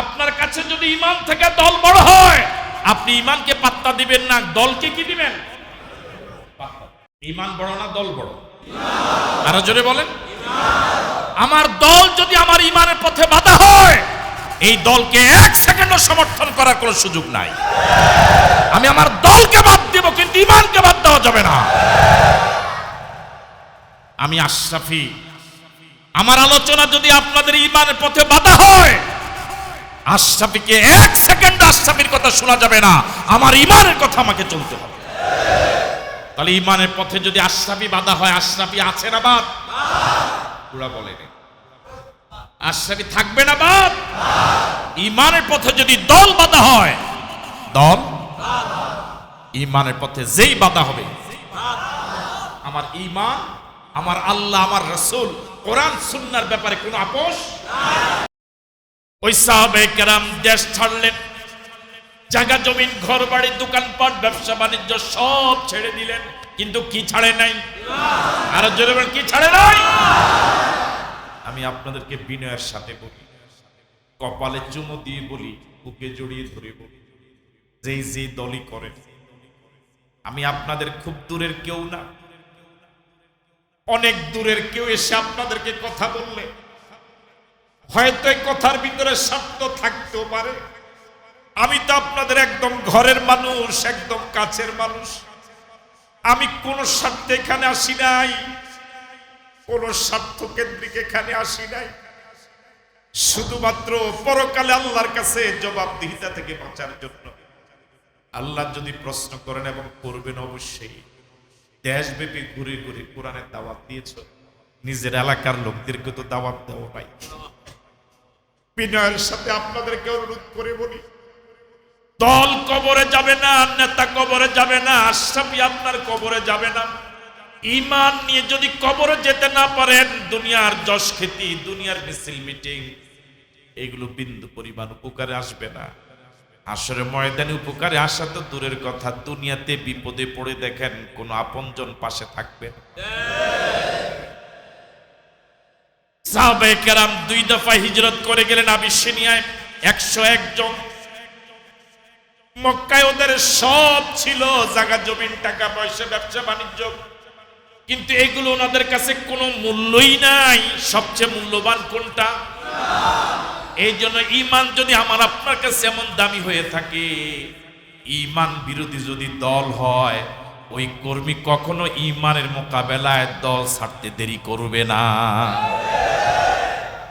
আপনার কাছে যদি ইমান থেকে দল বড় হয়, আপনি ইমানকে পাত্তা দিবেন না। দলকে কি দিবেন। ইমান বড় না দল বড়? আরও জোরে বলেন। আমার দল যদি আমার ইমানের পথে বাধা হয়, এই দলকে এক সেকেন্ডও সমর্থন করার কোনো সুযোগ নাই। আমি আমার দলকে বাদ দেব, কিন্তু ইমানকে বাদ দেওয়া যাবে না। আমি আশরাফি। আমার আলোচনা যদি আপনাদের ইমানের পথে বাধা হয় আশরাফিকে এক সেকেন্ড আশরাফির কথা শোনা যাবে না। আমার ইমানের কথা আমাকে চলতে হবে। তাহলে ইমানের পথে যদি আশরাফি বাধা হয়, আশরাফি আছে না বাদ? পুরা বলেন আশরাফি থাকবে না বাদ? ইমানের পথে যদি দল বাধা হয়, দল? ইমানের পথে যেই বাধা হবে, আমার ইমান, আমার আল্লাহ, আমার রসুল, কোরআন, সুন্নার ব্যাপারে কোনো আপোষ? ওই সাহাবে কেরাম দেশ ছাড়লেন। জায়গা জমিন ঘর বাড়ি দোকানপাট ব্যবসা বাণিজ্য সব ছেড়ে দিলেন। কিন্তু কি ছাড়ে নাই? আর জোরে বলেন, কি ছাড়ে নাই? আমি আপনাদেরকে বিনয়ের সাথে বলি কপালে চুমো দিয়ে বলি বুকে জড়িয়ে ধরে বলি যেই যে দলই করেন আমি আপনাদের খুব দূরের কেউ না। অনেক দূরের কেউ এসে আপনাদেরকে কথা বললে। হয়তো এই কথার ভিতরে সত্য থাকতেও পারে। আমি তো আপনাদের একদম ঘরের মানুষ, একদম কাছের মানুষ। আমি কোন স্বার্থে এখানে আসি নাই, কোন স্বার্থ কেন্দ্রিক এখানে আসি নাই। শুধুমাত্র পরকালে আল্লাহর কাছে জবাবদিহিতা থেকে বাঁচার জন্য। আল্লাহ যদি প্রশ্ন করেন এবং করবেন অবশ্যই। দেশব্যাপী ঘুরে ঘুরে কোরআনের দাওয়াত দিয়েছ, নিজের এলাকার লোকদেরকে তো দাওয়াত দেওয়া নাই বিনয়ের সাথে আপনাদেরকে অনুরোধ করে বলি, দল কবরে যাবে না, নেতা কবরে যাবে না আশরাফি আপনার কবরে যাবে না ইমান নিয়ে যদি কবরে যেতে না পারেন, দুনিয়ার যশ খ্যাতি দুনিয়ার মিছিল, মিটিং, এগুলো বিন্দু পরিমাণ উপকারে আসবে না আসলে ময়দানে উপকারে আসা তো দূরের কথা, দুনিয়াতে বিপদে পড়ে দেখেন কোন আপনজন পাশে থাকবে না। সাহাবায়ে কেরাম দুই দফা হিজরত করে গেলেন আবিসিনিয়ায়। একশো একজন। মক্কায় ওদের সব ছিল জায়গা জমিন, টাকা পয়সা, ব্যবসা, বাণিজ্য। কিন্তু এগুলো ওনাদের কাছে কোনো মূল্যই নাই। সবচেয়ে মূল্যবান কোনটা? এই জন্য ইমান যদি আমার আপনার কাছে এমন দামি হয়ে থাকে ইমান বিরোধী যদি দল হয়, ওই কর্মী কখনো ইমানের মোকাবেলায় দল ছাড়তে দেরি করবে না।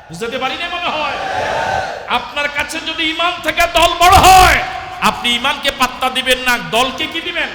বুঝতে পারি না মনে হয়? আপনার কাছে যদি ইমান থেকে, দল বড় হয়। আপনি ইমানকে পাত্তা দিবেন না, দলকে কি দিবেন?